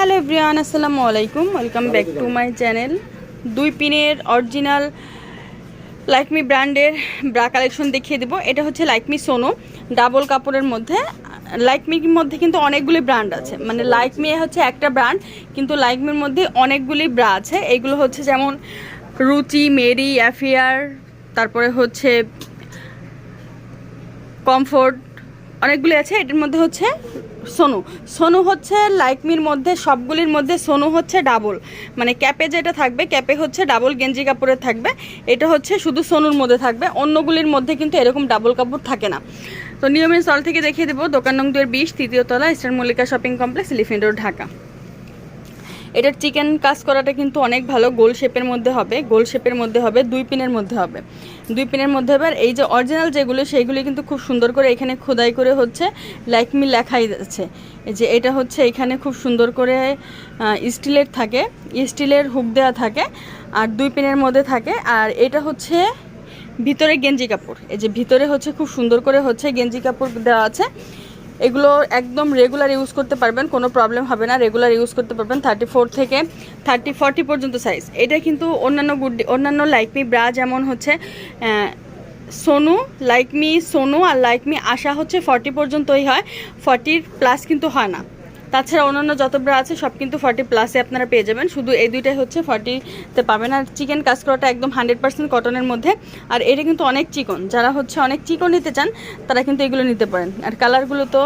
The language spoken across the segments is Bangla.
হ্যালো এভরিওয়ান, আসসালামু আলাইকুম। Welcome back to my channel দুই পিনের অরিজিনাল লাইকমি ব্র্যান্ডের ব্রা কালেকশন দেখিয়ে দেবো। এটা হচ্ছে লাইকমি সোনো ডাবল কাপড়ের মধ্যে। লাইকমির মধ্যে কিন্তু অনেকগুলি ব্র্যান্ড আছে। মানে লাইকমি হচ্ছে একটা ব্র্যান্ড কিন্তু লাইকমির মধ্যে অনেকগুলি ব্রা আছে। এইগুলো হচ্ছে যেমন রুচি মেরি অ্যাফিয়ার তারপরে হচ্ছে কমফোর্ট অনেকগুলি আছে। এটার মধ্যে হচ্ছে সোনু সোনু হচ্ছে লাইকমির মধ্যে, সবগুলির মধ্যে সোনু হচ্ছে ডাবল মানে ক্যাপে যেটা থাকবে, ক্যাপে হচ্ছে ডাবল গেঞ্জি কাপড়ের থাকবে, এটা হচ্ছে শুধু সোনুর মধ্যে থাকবে, অন্যগুলির মধ্যে কিন্তু এরকম ডাবল কাপড় থাকে না। তো নিয়মিত স্টল থেকে দেখিয়ে দেবো, দোকান নং দুয়ের বিশ, তৃতীয় তলা Eastern Mallika Shopping Complex Elephant Road, Dhaka. এটার চিকেন কাজ করাটা কিন্তু অনেক ভালো গোল শেপের মধ্যে হবে, গোল শেপের মধ্যে হবে, দুই পিনের মধ্যে হবে। দুই পিনের মধ্যে হবে এই যে অরিজিনাল যেগুলো, সেইগুলি কিন্তু খুব সুন্দর করে এখানে খোদাই করে হচ্ছে লাইকমি লেখাই যাচ্ছে যে এটা হচ্ছে এখানে খুব সুন্দর করে স্টিলের থাকে, স্টিলের হুক দেওয়া থাকে আর দুই পিনের মধ্যে থাকে আর এটা হচ্ছে ভিতরে গেঞ্জি কাপড়। এই যে ভিতরে হচ্ছে খুব সুন্দর করে হচ্ছে গেঞ্জি কাপড় দেওয়া আছে। এগুলো একদম রেগুলার ইউজ করতে পারবেন, কোনো প্রবলেম হবে না। রেগুলার ইউজ করতে পারবেন থার্টি ফোর থেকে থার্টি ফর্টি পর্যন্ত সাইজ এটা কিন্তু অন্যান্য গুড অন্যান্য লাইকমি ব্রা যেমন হচ্ছে সোনু লাইকমি সোনু আর লাইকমি আশা হচ্ছে ফর্টি পর্যন্তই হয়। ফর্টির প্লাস কিন্তু হয় না। তাছাড়া অন্যান্য যত ব্রা আছে, সব কিন্তু ফর্টি প্লাসে আপনারা পেয়ে যাবেন। শুধু এই দুইটাই হচ্ছে ফর্টিতে পাবেন। আর চিকেন কাজ করাটা একদম হান্ড্রেড পার্সেন্ট কটনের মধ্যে। আর এটা কিন্তু অনেক চিকন। যারা হচ্ছে অনেক চিকন নিতে চান, তারা কিন্তু এগুলো নিতে পারেন। আর কালারগুলো তো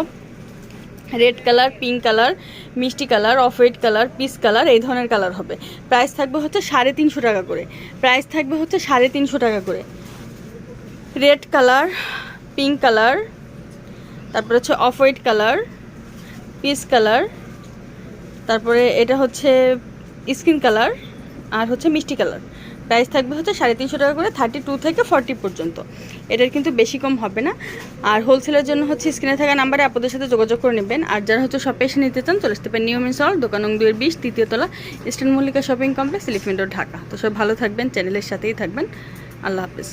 রেড কালার পিঙ্ক কালার মিষ্টি colour off white colour peach colour এই ধরনের কালার হবে। প্রাইস থাকবে হচ্ছে সাড়ে তিনশো টাকা করে। প্রাইস থাকবে হচ্ছে সাড়ে তিনশো টাকা করে। রেড কালার পিঙ্ক কালার তারপরে হচ্ছে off white colour peach colour, তারপরে এটা হচ্ছে স্কিন কালার আর হচ্ছে মিষ্টি কালার। প্রাইস থাকবে হচ্ছে সাড়ে তিনশো টাকা করে থার্টি টু থেকে ফর্টি পর্যন্ত। এটার কিন্তু বেশি কম হবে না। আর হোলসেলের জন্য হচ্ছে স্ক্রিনে থাকা নাম্বারে আপনাদের সাথে যোগাযোগ করে নেবেন। আর যারা হচ্ছে শপে এসে নিতে চান, চলে আসতে পারেন নিয়ম ইনসল দোকান দুয়ের বিশ, তৃতীয় তলা, Eastern Mallika Shopping Complex Elephant Dhaka. তো সব ভালো থাকবেন চ্যানেলের সাথেই থাকবেন। আল্লাহ হাফিজ।